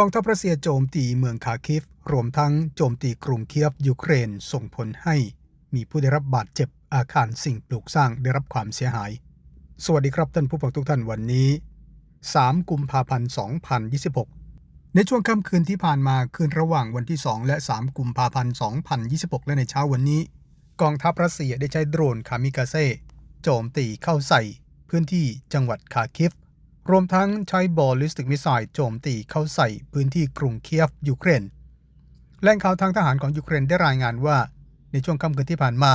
กองทัพรัสเซียโจมตีเมืองคาคิฟ รวมทั้งโจมตีกรุงเคียฟยูเครนส่งผลให้ มีผู้ได้รับบาดเจ็บอาคารสิ่งปลูกสร้างได้รับความเสียหาย สวัสดีครับท่านผู้ฟังทุกท่านวันนี้ 3 กุมภาพันธ์ 2026 ในช่วงค่ำคืนที่ผ่านมาคืนระหว่างวันที่ 2 และ 3 กุมภาพันธ์ 2026 และในเช้าวันนี้ กองทัพรัสเซียได้ใช้โดรนคามิกาเซ่โจมตีเข้าใส่พื้นที่จังหวัดคาคิฟ รวมทั้งใช้บอลลิสติกมิสไซล์โจมตีเข้าใส่พื้นที่กรุงเคียฟยูเครนแหล่งข่าวทางทหารของยูเครนได้รายงานว่า ในช่วงค่ำคืนที่ผ่านมา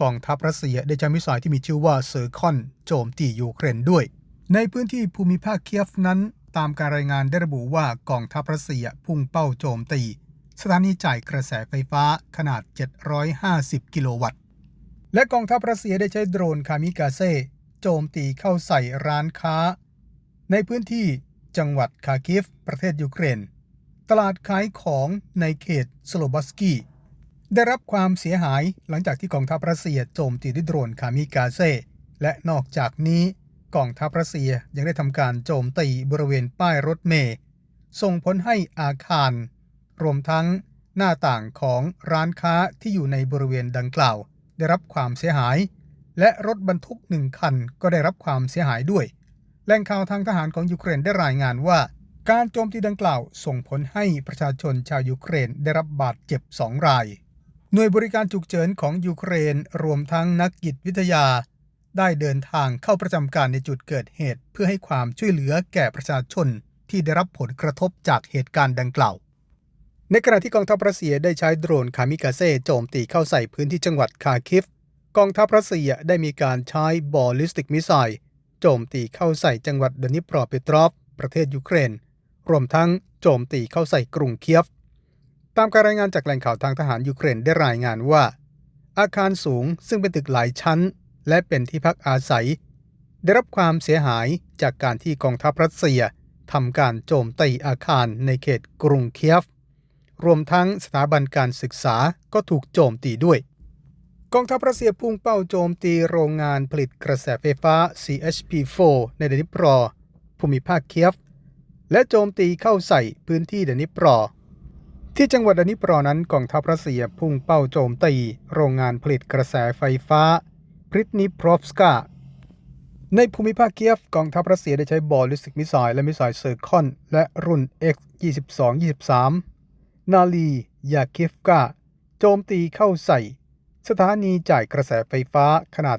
กองทัพรัสเซียได้ใช้มิสไซล์ที่มีชื่อว่าเซอร์คอนโจมตียูเครนด้วย ในพื้นที่ภูมิภาคเคียฟนั้น ตามการรายงานได้ระบุว่ากองทัพรัสเซียพุ่งเป้าโจมตี สถานีจ่ายกระแสไฟฟ้าขนาด 750 กิโลวัตต์ และกองทัพรัสเซียได้ใช้โดรนคามิกาเซ่โจมตีเข้าใส่ร้านค้า ในพื้นที่จังหวัดคาคิฟ ประเทศยูเครน ตลาดขายของในเขตสโลบัสกี้ได้รับความเสียหายหลังจากที่กองทัพรัสเซียโจมตีด้วยโดรนคามิกาเซ่และนอกจากนี้กองทัพรัสเซียยังได้ทำการโจมตีบริเวณป้ายรถเมล์ส่งผลให้อาคาร รวมทั้งหน้าต่างของร้านค้าที่อยู่ในบริเวณดังกล่าว ได้รับความเสียหาย และรถบรรทุกหนึ่งคันก็ได้รับความเสียหายด้วย แหล่งข่าวทางทหารของยูเครนได้รายงานว่า การโจมตีดังกล่าวส่งผลให้ประชาชนชาวยูเครนได้รับบาดเจ็บสองราย หน่วยบริการฉุกเฉินของยูเครนรวมทั้งนักจิตวิทยา ได้เดินทางเข้าประจำการในจุดเกิดเหตุ เพื่อให้ความช่วยเหลือแก่ประชาชนที่ได้รับผลกระทบจากเหตุการณ์ดังกล่าว ในขณะที่กองทัพรัสเซียได้ใช้โดรนคามิกาเซ่โจมตีเข้าใส่พื้นที่จังหวัดคาคิฟ กองทัพรัสเซียได้มีการใช้บอลลิสติกมิสไซล์ โจมตีเข้าใส่จังหวัดเดนิปรอเปตรอฟ ประเทศยูเครน รวมทั้งโจมตีเข้าใส่กรุงเคียฟ ตามการรายงานจากแหล่งข่าวทางทหารยูเครนได้รายงานว่า อาคารสูงซึ่งเป็นตึกหลายชั้น และเป็นที่พักอาศัย ได้รับความเสียหายจากการที่กองทัพรัสเซียทำการโจมตีอาคารในเขตกรุงเคียฟ รวมทั้งสถาบันการศึกษาก็ถูกโจมตีด้วย กองทัพรัสเซียพุ่งเป้าโจมตีโรงงานผลิตกระแสไฟฟ้า CHP4 ในเดนิปรอ ภูมิภาคเคียฟ และโจมตีเข้าใส่พื้นที่เดนิปรอ ที่จังหวัดเดนิปรอนั้นกองทัพรัสเซียพุ่งเป้าโจมตี โรงงานผลิตกระแสไฟฟ้าพริตนิพรอฟสกาในภูมิภาคเคียฟกองทัพรัสเซียได้ใช้บอลลิสติกมิสไซล์และมิสไซล์เซอร์คอนและรุ่น X-22-23 นาลียาคิฟกาโจมตีเข้าใส่ สถานีจ่ายกระแสไฟฟ้าขนาด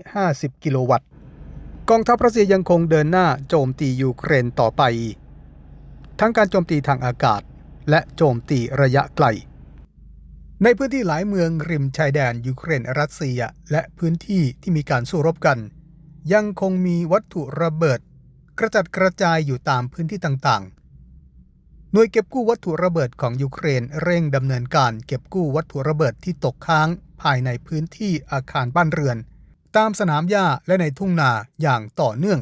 750 กิโลวัตต์ กองทัพรัสเซียยังคงเดินหน้าโจมตียูเครนต่อไป ทั้งการโจมตีทางอากาศ และโจมตีระยะไกล ในพื้นที่หลายเมืองริมชายแดนยูเครนรัสเซียและพื้นที่ที่มีการสู้รบกัน ยังคงมีวัตถุระเบิด กระจัดกระจายอยู่ตามพื้นที่ต่างๆหน่วยเก็บกู้วัตถุระเบิดของยูเครนเร่งดำเนินการเก็บกู้วัตถุระเบิดที่ตกค้าง ภายในพื้นที่อาคารบ้านเรือน ตามสนามหญ้าและในทุ่งนาอย่างต่อเนื่อง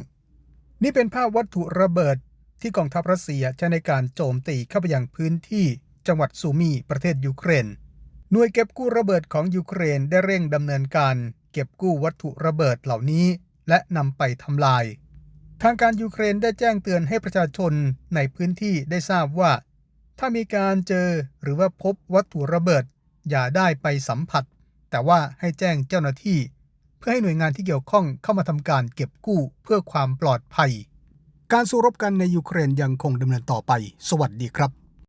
นี่เป็นภาพวัตถุระเบิดที่กองทัพรัสเซียใช้ในการโจมตีเข้าไปยังพื้นที่จังหวัดซูมีประเทศยูเครน หน่วยเก็บกู้ระเบิดของยูเครนได้เร่งดำเนินการ เก็บกู้วัตถุระเบิดเหล่านี้ และนำไปทำลาย ทางการยูเครนได้แจ้งเตือนให้ประชาชนในพื้นที่ได้ทราบว่า ถ้ามีการเจอหรือว่าพบวัตถุระเบิด อย่าได้ไปสัมผัส แต่ว่าให้แจ้งเจ้าหน้าที่ เพื่อให้หน่วยงานที่เกี่ยวข้องเข้ามาทำการเก็บกู้เพื่อความปลอดภัย การสู้รบกันในยูเครนยังคงดำเนินต่อไป สวัสดีครับ